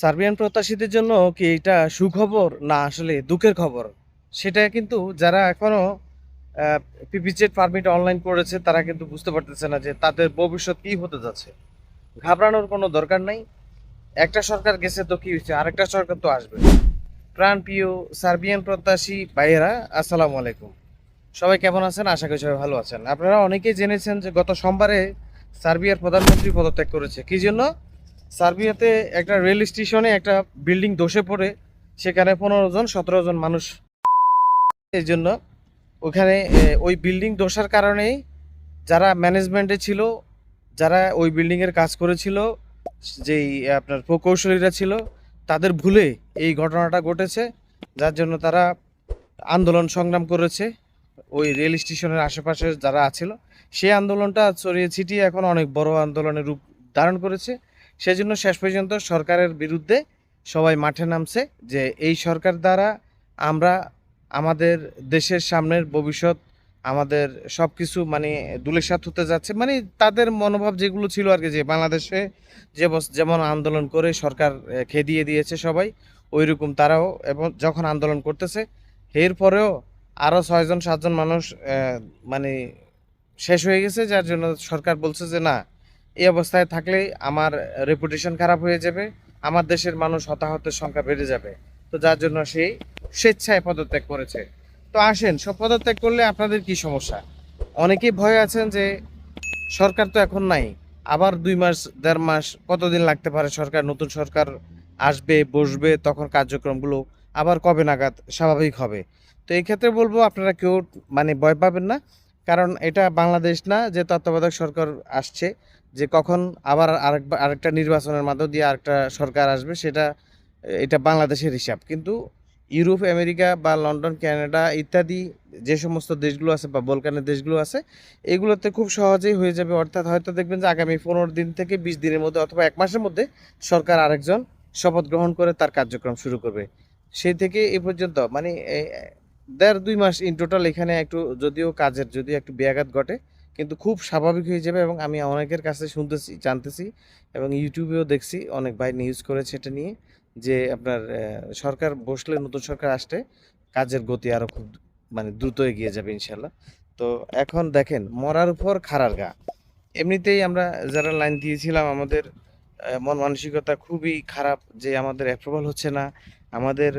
Serbian প্রত্যাশীদের জন্য কি এটা সুখবর? না, আসলে দুঃখের খবর। সেটা কিন্তু যারা এখনও পিপিজেড পারমিট অনলাইন করেছে, তারা কিন্তু বুঝতে পারতেছে না যে তাদের ভবিষ্যৎ কি হতে যাচ্ছে। ঘাবড়ানোর কোনো দরকার নাই। একটা সরকার গেছে তো কি হয়েছে? আরেকটা সরকার তো আসবে। প্রাণ প্রিয় সার্বিয়ান প্রত্যাশী ভাইয়েরা, আসসালামু আলাইকুম। সবাই কেমন আছেন? আশা করি সবাই ভালো আছেন। আপনারা অনেকেই জেনেছেন যে গত সোমবারে সার্বিয়ার প্রধানমন্ত্রী পদত্যাগ করেছে। কি জন্য? সার্বিয়াতে একটা রেল স্টেশনে একটা বিল্ডিং ধসে পড়ে, সেখানে পনেরো জন, সতেরো জন মানুষ। এই জন্য ওখানে ওই বিল্ডিং ধসার কারণেই যারা ম্যানেজমেন্টে ছিল, যারা ওই বিল্ডিংয়ের কাজ করেছিল, যেই আপনার প্রকৌশলীরা ছিল, তাদের ভুলে এই ঘটনাটা ঘটেছে, যার জন্য তারা আন্দোলন সংগ্রাম করেছে। ওই রেল স্টেশনের আশেপাশে যারা আছিল, সেই আন্দোলনটা ছড়িয়ে ছিটিয়ে এখন অনেক বড় আন্দোলনের রূপ ধারণ করেছে। সেজন্য শেষ পর্যন্ত সরকারের বিরুদ্ধে সবাই মাঠে নামছে যে এই সরকার দ্বারা আমরা আমাদের দেশের সামনের ভবিষ্যৎ, আমাদের সব কিছু মানে দুলেসাত হতে যাচ্ছে। মানে তাদের মনোভাব যেগুলো ছিল আর কি, যে বাংলাদেশে যে যেমন আন্দোলন করে সরকার খেদিয়ে দিয়েছে সবাই ওই রকম তারাও এবং যখন আন্দোলন করতেছে, এর পরেও আরও ছয়জন, সাতজন মানুষ মানে শেষ হয়ে গেছে, যার জন্য সরকার বলছে যে না এই অবস্থায় থাকলে আমার রেপুটেশন খারাপ হয়ে যাবে, আমার দেশের মানুষ হতাহতের সংখ্যা বেড়ে যাবে। তো যার জন্য সেই স্বেচ্ছায় পদত্যাগ করেছে। তো আসেন, সব পদত্যাগ করলে আপনাদের কি সমস্যা? অনেকেই ভয় আছেন যে সরকার তো এখন নাই। আবার দুই মাস, দেড় মাস, কতদিন লাগতে পারে সরকার, নতুন সরকার আসবে, বসবে, তখন কার্যক্রমগুলো আবার কবে নাগাদ স্বাভাবিক হবে? তো এই ক্ষেত্রে বলব, আপনারা কেউ মানে ভয় পাবেন না। কারণ এটা বাংলাদেশ না যে তত্ত্বাবধায়ক সরকার আসছে। যে কখন আবার আরেকবার, আরেকটা নির্বাচনের মাধ্যম দিয়ে আরেকটা সরকার আসবে, সেটা, এটা বাংলাদেশের হিসাব। কিন্তু ইউরোপ, আমেরিকা বা লন্ডন ক্যানাডা ইত্যাদি যে সমস্ত দেশগুলো আছে বা বলকানের দেশগুলো আছে, এগুলোতে খুব সহজেই হয়ে যাবে। অর্থাৎ হয়তো দেখবেন যে আগামী পনেরো দিন থেকে বিশ দিনের মধ্যে অথবা এক মাসের মধ্যে সরকার আরেকজন শপথ গ্রহণ করে তার কার্যক্রম শুরু করবে। সেই থেকে এ পর্যন্ত মানে দেড় দুই মাস ইন টোটাল এখানে একটু, যদিও কাজের, যদিও একটু ব্যাঘাত ঘটে কিন্তু খুব স্বাভাবিক হয়ে যাবে এবং আমি অনেকের কাছে শুনতেছি, জানতেছি এবং ইউটিউবেও দেখছি, অনেক ভাই নিউজ করেছে এটা নিয়ে যে আপনার সরকার বসলে, নতুন সরকার আসলে কাজের গতি আরও খুব মানে দ্রুত এগিয়ে যাবে ইনশাল্লাহ তো এখন দেখেন, মরার উপর খারার গা। এমনিতেই আমরা যারা লাইন দিয়েছিলাম, আমাদের মন মানসিকতা খুবই খারাপ যে আমাদের অ্যাপ্রুভাল হচ্ছে না, আমাদের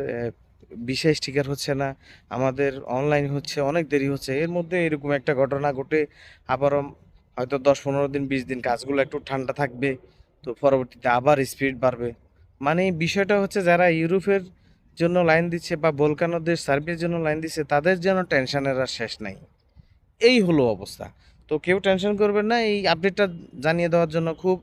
বিশেষ স্টিকার হচ্ছে না, আমাদের অনলাইন হচ্ছে, অনেক দেরি হচ্ছে। এর মধ্যে এরকম একটা ঘটনা ঘটে, আবারও হয়তো দশ পনেরো দিন, বিশ দিন কাজগুলো একটু ঠান্ডা থাকবে, তো পরবর্তীতে আবার স্পিড বাড়বে। মানে বিষয়টা হচ্ছে যারা ইউরোপের জন্য লাইন দিচ্ছে বা বলকানো দেশ সার্বিয়ার জন্য লাইন দিচ্ছে, তাদের যেন টেনশনের আর শেষ নাই। এই হলো অবস্থা। তো কেউ টেনশন করবেন না, এই আপডেটটা জানিয়ে দেওয়ার জন্য খুব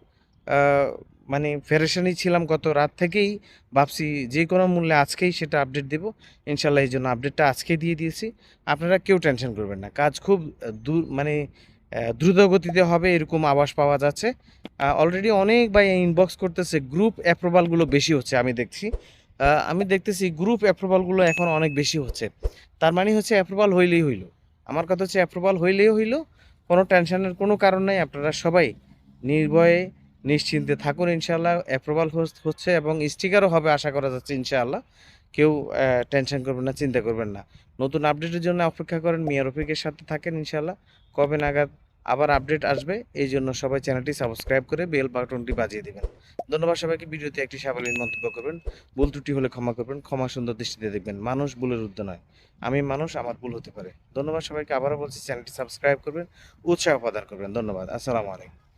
মানে ফেরেশানি ছিলাম গত রাত থেকেই। ভাবছি যে কোনো মূল্যে আজকেই সেটা আপডেট দেব। ইনশাল্লাহ এই জন্য আপডেটটা আজকে দিয়ে দিয়েছি। আপনারা কেউ টেনশন করবেন না। কাজ খুব দূর মানে দ্রুত গতিতে হবে এরকম আবাস পাওয়া যাচ্ছে। অলরেডি অনেক ভাই ইনবক্স করতেছে গ্রুপ অ্যাপ্রুভালগুলো বেশি হচ্ছে আমি দেখছি। আমি দেখতেছি গ্রুপ অ্যাপ্রুভালগুলো এখন অনেক বেশি হচ্ছে। তার মানে হচ্ছে অ্যাপ্রুভাল হইলেই হইল। আমার কথা হচ্ছে অ্যাপ্রুভাল হইলেই হইল। কোনো টেনশনের কোনো কারণ নাই। আপনারা সবাই নির্ভয়ে নিশ্চিন্তে থাকুন, ইনশাআল্লাহ। অ্যাপ্রুভাল হচ্ছে এবং স্টিকারও হবে আশা করা যাচ্ছে, ইনশাআল্লাহ। কেউ টেনশন করবেন না, চিন্তা করবেন না। নতুন আপডেটের জন্য অপেক্ষা করেন, মিয়া রফিকের সাথে থাকেন, ইনশাআল্লাহ। কবে নাগাদ আবার আপডেট আসবে, এই জন্য সবাই চ্যানেলটি সাবস্ক্রাইব করে বেল বাটনটি বাজিয়ে দেবেন। ধন্যবাদ সবাইকে, ভিডিওতে একটি সাবলীল মন্তব্য করবেন। ভুল ত্রুটি হলে ক্ষমা করবেন, ক্ষমা সুন্দর দৃষ্টিতে দেখবেন। মানুষ ভুলের ঊর্ধ্বে নয়। আমি মানুষ, আমার ভুল হতে পারে। ধন্যবাদ সবাইকে, আবারও বলছি চ্যানেলটি সাবস্ক্রাইব করবেন, উৎসাহ প্রদান করবেন। ধন্যবাদ, আসসালামু আলাইকুম।